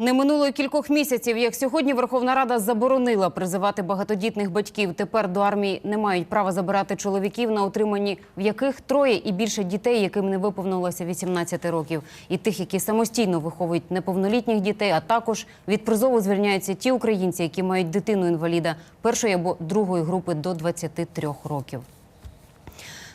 Не минуло кількох місяців, як сьогодні Верховна Рада заборонила призивати багатодітних батьків. Тепер до армії не мають права забирати чоловіків, на утриманні в яких троє і більше дітей, яким не виповнилося 18 років, і тих, які самостійно виховують неповнолітніх дітей. А також від призову звільняються ті українці, які мають дитину інваліда першої або другої групи до 23 років.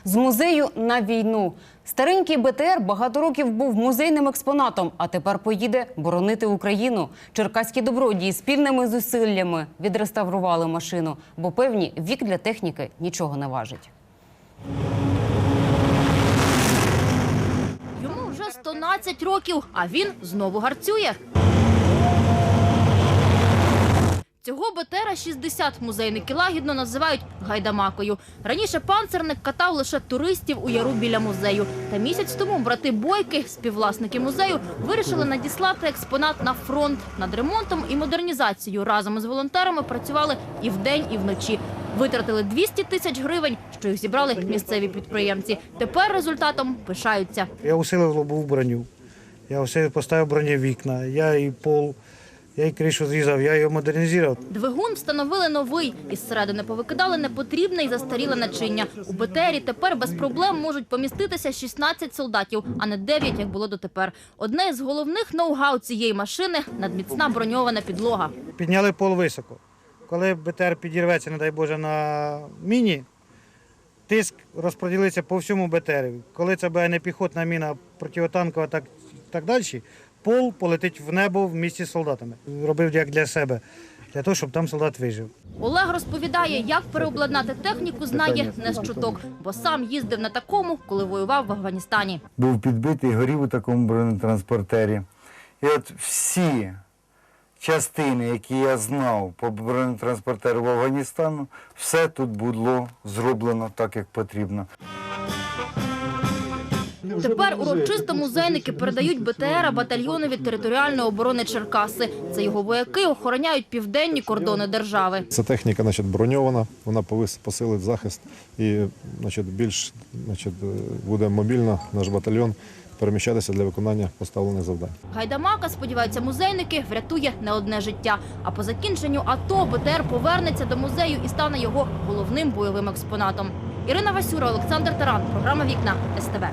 З музею на війну. Старенький БТР багато років був музейним експонатом, а тепер поїде боронити Україну. Черкаські добродії спільними зусиллями відреставрували машину, бо певні вік для техніки нічого не важить. Йому вже 112 років, а він знову гарцює. Цього БТРа 60 музейники лагідно називають гайдамакою. Раніше панцерник катав лише туристів у яру біля музею. Та місяць тому брати Бойки, співвласники музею, вирішили надіслати експонат на фронт. Над ремонтом і модернізацією разом із волонтерами працювали і вдень, і вночі. Витратили 200 тисяч гривень, що їх зібрали місцеві підприємці. Тепер результатом пишаються. Я усилив лобову броню. Я все поставив броні вікна, я і пол, я і кришу зрізав, я його модернізував. Двигун встановили новий. Із середини повикидали непотрібне і застаріле начиння. У БТРі тепер без проблем можуть поміститися 16 солдатів, а не 9, як було дотепер. Одне з головних ноу-гау цієї машини – надміцна броньована підлога. Підняли пол високо. Коли БТР підірветься, не дай Боже, на міні, тиск розподілиться по всьому БТР. Коли це буде не піхотна міна, противотанкова, так, так далі, пол полетить в небо в місті з солдатами. Робив як для себе, для того, щоб там солдат вижив. Олег розповідає, як переобладнати техніку, знає не з чуток, бо сам їздив на такому, коли воював в Афганістані. був підбитий, горів у такому бронетранспортері. І от всі частини, які я знав по бронетранспортеру в Афганістану, все тут було зроблено так, як потрібно. Тепер урочисто музейники передають БТРа батальйонові територіальної оборони Черкаси. Це його вояки охороняють південні кордони держави. Ця техніка значить, броньована, вона повис- посилить захист і значить, більш значить, буде мобільно наш батальйон переміщатися для виконання поставлених завдань. Гайдамака, сподіваються музейники, врятує не одне життя. А по закінченню АТО БТР повернеться до музею і стане його головним бойовим експонатом. Ірина Васюра, Олександр Таран. Програма Вікна СТБ.